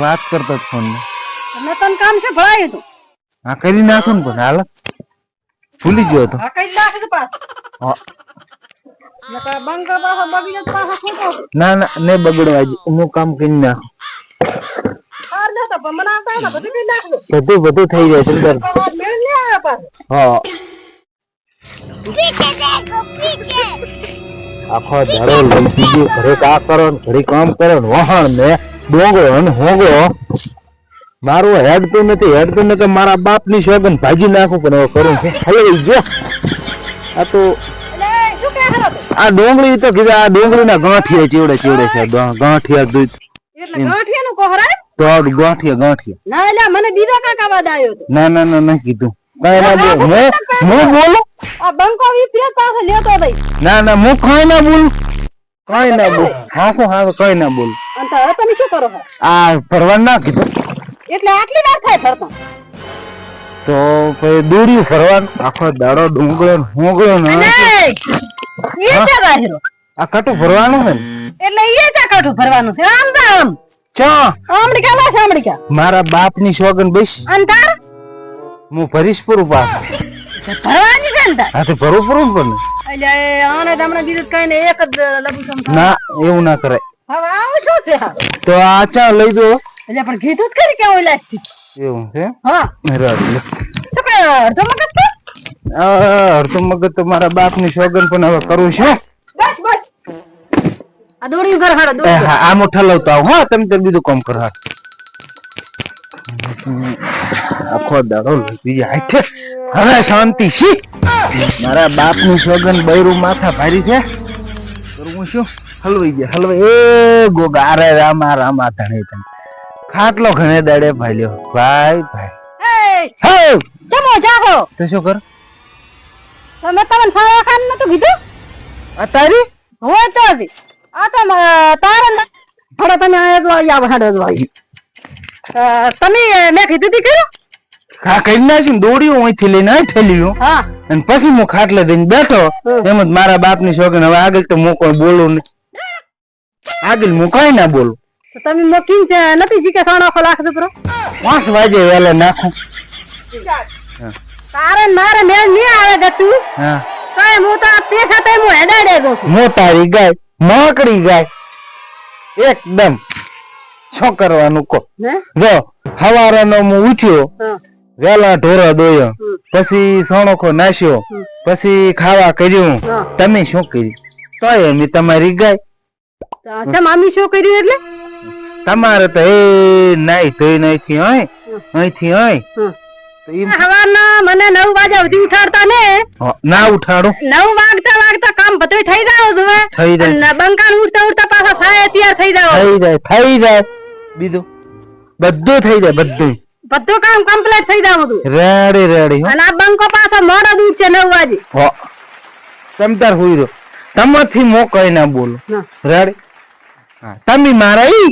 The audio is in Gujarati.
વાત કરતો ફોન મેં. તને કામ છે? ભળાયું તું. હા કરી નાખું ને પણ હાલ. ભૂલી ગયો તો. ના ના ને બગડવા હું કામ કરી નાખું. બધું બધું થઈ જાય સુંદર હા. આખો દાડો લઈ દીધો ઘરે કા કરો ને ઘરે કામ કરો ને વહાણ ને ડોંગો ને હોગો મારું તો નથી હેડતું નથી મારા બાપની સોગન ભાજી નાખું પણ હવે કરું છું. હલવાઈ ગયો આ તો તું આ ડોંગળી તો કીધું આ ડોંગળી ના ગાંઠિયા ચીવડે ચીવડે છે. ગાંઠિયા દૂધ. એટલે ગાંઠિયાનું કોહરાય? તો ગાંઠિયા ગાંઠિયા. ના એટલે મને બીજો કાકા વાદ આવ્યો ના ના ના ના કીધું. ના બોલ. હું? હું બોલું? આ બંકો વિપરીત પાસે લેતો ભાઈ ના ના હું કઈ ના બોલું. કઈ ના બોલ. હા કો હા કઈ ના બોલ. તમે શું કરો આ ફરવા ના કીધું. એટલે આટલી વાર થાય ફરતા તો પછી દોડ્યું ફરવાનું આખો દાડો ડુંગળો ને હોગળો ને આ કટું ફરવાનું છે એટલે એ જ કટુ ભરવાનું છે. આમ આમ ચા. આમડી કાલા છે આમડી કા? મારા બાપની સોગન બેસ. અંતર હું ભરીશ પૂરું પાસ ભરવાની છે ને હા તો ભરવું પૂરું પણ એટલે આને તો હમણાં બીજું કઈ ને એક જ લબુ ના એવું ના કરાય. હવે આવું શું છે? તો આ ચા લઈ દો. એટલે પણ કીધું જ ખરી કે હું એવું છે? હા. અડધો મગજ તો અડધો મગજ તો મારા બાપની સોગન પણ હવે કરવું છે. બસ બસ. આ દોડ્યું ઘર હાડો દોડ્યું. આ લવતા આવું. હા તમે બીજું કામ કરો. આખો દાડો લઈ જાય છે હવે શાંતિ સી મારા બાપનું સોગન બૈરું માથા ભારી છે કરું શું હલવાઈ ગયા હલવાઈ એ ગોગા અરે રામા રામા ધણે તને ખાટલો ઘણે દાડે ફાલ્યો ભાઈ ભાઈ હે જમો જાગો તો શું કર તમે તમને ફાવા ખાન નતું કીધું આ તારી હોય તો. આ તો તારે થોડા તમે આ જ વાળી આવો હાડો જ તમે, મેં કીધું તી કર્યું ખા કઈ નાખ્યું દોડ્યું અહીંથી લઈને આ ઠેલ્યું. હા. અને પછી હું ખાટલે દઈને બેઠો. એમ જ મારા બાપની શોખીન હવે આગળ તો હું કોઈ બોલું નહીં આગળ હું કઈ ના બોલું. તમે મોકી નથી જીકે સાણો લાખ દીકરો પાંચ વાગે વેલા નાખું. તારે મારે મેળ નહીં આવે ગતું હા. કઈ હું તો તે સાથે હું હેડાડે દઉં છું. મોટારી ગાય માકડી ગાય. એકદમ. શું કરવાનું કો ને જો હવારાનો હું ઉઠ્યો. વેલા ઢોરા દોયો. પછી સોણોખો નાશ્યો પછી ખાવા કર્યું. તમે શું કર્યું? તો એમ તમારી ગાય. તો ચમ શું કર્યું એટલે? તમારે તો એ નાઈ ધોઈ નાખી હોય. અહીંથી હોય. સવારના મને નવ વાગ્યા સુધી ઉઠાડતા ને. ના ઉઠાડો. નવ વાગતા વાગતા કામ બધું થઈ જાવ થઈ જાય. બંકાન ઉઠતા ઉઠતા પાછા થાય તૈયાર થઈ જાવ. થઈ જાય થઈ જાય. બીજું? બધું થઈ જાય બધું બધું કામ કમ્પ્લીટ થઈ જાવ બધું. રેડી રેડી અને આ બંકો પાછો મોડો દૂર છે નવ વાગે હો. તમ તાર હોઈ રહ્યો. તમાથી મો કઈ ના બોલો. રેડી તમે મારા ઈ